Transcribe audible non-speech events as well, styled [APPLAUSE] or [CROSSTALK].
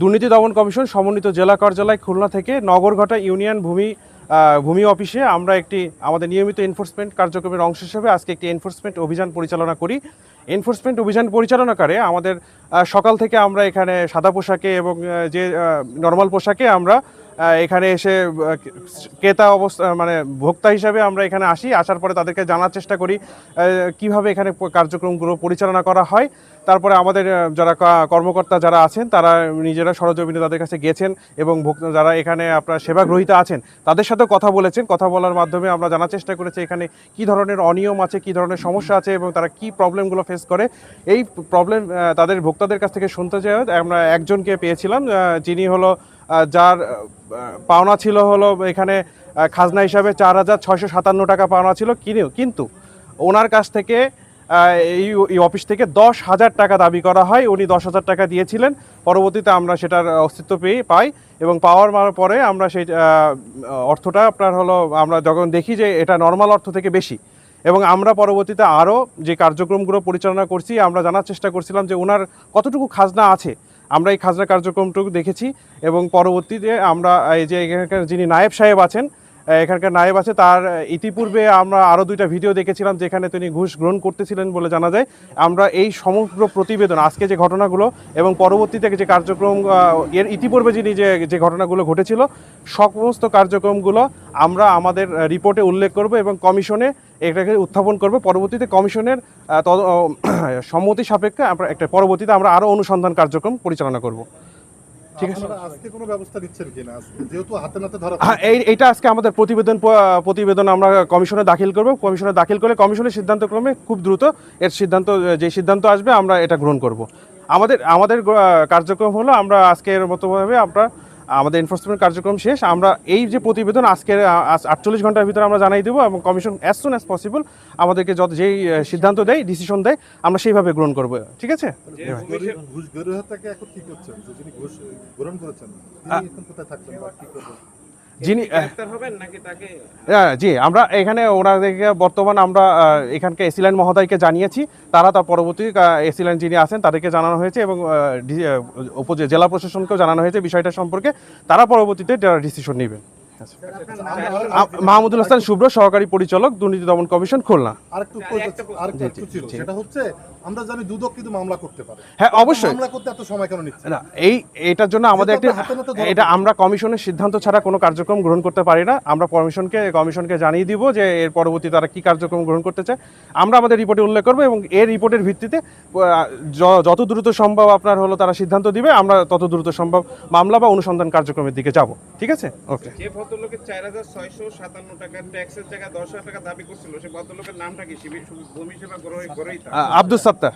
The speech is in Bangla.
দুর্নীতি দমন কমিশন সমন্বিত জেলা কার্যালয় খুলনা থেকে নগরঘাটা ইউনিয়ন ভূমি ভূমি অফিসে আমরা একটি আমাদের নিয়মিত এনফোর্সমেন্ট কার্যক্রমের অংশ হিসেবে আজকে একটি এনফোর্সমেন্ট অভিযান পরিচালনা করি। এনফোর্সমেন্ট অভিযান পরিচালনাকারে আমাদের সকাল থেকে আমরা এখানে সাদা পোশাকে এবং যে নর্মাল পোশাকে আমরা এখানে এসে ক্রেতা অবস্থা মানে ভোক্তা হিসাবে আমরা এখানে আসি, আসার পরে তাদেরকে জানার চেষ্টা করি কীভাবে এখানে কার্যক্রমগুলো পরিচালনা করা হয়। তারপরে আমাদের যারা কর্মকর্তা যারা আছেন, তারা নিজেরা সরজমিনে তাদের কাছে গেছেন এবং যারা এখানে আপনার সেবা গ্রহীতা আছেন, তাদের সাথে কথা বলেছেন। কথা বলার মাধ্যমে আমরা জানার চেষ্টা করেছি এখানে কি ধরনের অনিয়ম আছে, কি ধরনের সমস্যা আছে এবং তারা কি প্রবলেমগুলো ফেস করে। এই প্রবলেম তাদের ভোক্তাদের কাছ থেকে শুনতে চাই। আমরা একজনকে পেয়েছিলাম যিনি হলো যার পাওনা ছিল হলো এখানে খাজনা হিসাবে চার হাজার ছয়শো সাতান্ন টাকা পাওনা ছিল কিনেও। কিন্তু ওনার কাছ থেকে এই অফিস থেকে দশ হাজার টাকা দাবি করা হয়। উনি দশ হাজার টাকা দিয়েছিলেন। পরবর্তীতে আমরা সেটার অস্তিত্ব পেয়ে পাই এবং পাওয়ার পরে আমরা সেই অর্থটা আপনার হলো, আমরা যখন দেখি যে এটা নর্মাল অর্থ থেকে বেশি। এবং আমরা পরবর্তীতে আরও যে কার্যক্রমগুলো পরিচালনা করছি, আমরা জানার চেষ্টা করছিলাম যে ওনার কতটুকু খাজনা আছে। আমরা এই খাজনা কার্যক্রমটুকু দেখেছি এবং পরবর্তীতে আমরা, এই যে এখানকার যিনি নায়েব সাহেব আছেন এখানকার নায়েব আছে। তার ইতিপূর্বে আমরা আরও দুইটা ভিডিও দেখেছিলাম যেখানে তিনি ঘুষ গ্রহণ করতেছিলেন বলে জানা যায়। আমরা এই সমগ্র প্রতিবেদন, আজকে যে ঘটনাগুলো এবং পরবর্তীতে যে কার্যক্রম এর ইতিপূর্বে যিনি যে যে ঘটনাগুলো ঘটেছিল, সমস্ত কার্যক্রমগুলো আমরা আমাদের রিপোর্টে উল্লেখ করব এবং কমিশনে এটাকে উত্থাপন করব। পরবর্তীতে কমিশনের [CLEARS THROAT] সম্মতি সাপেক্ষে আমরা একটা, পরবর্তীতে আমরা আরও অনুসন্ধান কার্যক্রম পরিচালনা করব। ঠিক আছে। আজকে কোনো ব্যবস্থা নিচ্ছেন কিনা? আজকে যেহেতু হাতে নাতে ধরা হ্যাঁ এই এইটা আজকে আমাদের প্রতিবেদন প্রতিবেদন আমরা কমিশনে দাখিল করব। কমিশনে দাখিল করলে কমিশনের সিদ্ধান্ত ক্রমে খুব দ্রুত এর সিদ্ধান্ত যে সিদ্ধান্ত আসবে আমরা এটা গ্রহণ করব। আমাদের আমাদের কার্যক্রম হলো আমরা আজকের মতোভাবে আমরা আমাদের এনফোর্সমেন্ট কার্যক্রম শেষ আমরা এই যে প্রতিবেদন আজকের আটচল্লিশ ঘণ্টার ভিতরে আমরা জানাই দেবো এবং commission as soon as possible আমাদেরকে যত যেই সিদ্ধান্ত দেয় ডিসিশন দেয় আমরা সেইভাবে গ্রহণ করব ঠিক আছে ঘুষ এখন কি করছেন যিনি ঘুষ গ্রহণ করেছেন তিনি এখন কোথায় থাকবেন বা কি করবেন যিনি হ্যাঁ, জি আমরা এখানে ওনাদেরকে বর্তমান আমরা আহ, এখানকার এসিলাইন মহোদয়কে জানিয়েছি। তারা তার পরবর্তী এসিলাইন যিনি আছেন তাদেরকে জানানো হয়েছে এবং জেলা প্রশাসনকেও জানানো হয়েছে বিষয়টা সম্পর্কে। তারা পরবর্তীতে ডিসিশন নেবেন। মাহমুদুল হাসান শুভ্র সহকারী পরিচালক দুর্নীতি দমন কমিশন খুলনা। আরেকটু আরেকটু একটু ছিল সেটা হচ্ছে আমরা জানি দুদক কিন্তু মামলা করতে পারে। হ্যাঁ অবশ্যই। মামলা করতে এত সময় কেন নিচ্ছে? না এই এটার জন্য আমাদের একটা এটা আমরা কমিশনের সিদ্ধান্ত ছাড়া কোনো কার্যক্রম গ্রহণ করতে পারি না। আমরা কমিশনকে কমিশনকে জানিয়ে দিব যে এর পরবর্তী তারা কি কার্যক্রম গ্রহণ করতে চায়। আমরা আমাদের রিপোর্টে উল্লেখ করব এবং এর রিপোর্টের ভিত্তিতে যত দ্রুত সম্ভব আপনার হলো তারা সিদ্ধান্ত দিবে আমরা তত দ্রুত সম্ভব মামলা বা অনুসন্ধান কার্যক্রমের দিকে যাব। ঠিক আছে? ওকে যে ভদ্রলোকের চার হাজার ছয়শো সাতান্ন টাকা ট্যাক্সের জায়গায় দশ হাজার টাকা দাবি করছিল সে ভদ্রলোকের নামটা কি? শিবির ভূমি সেবা আব্দুল matar.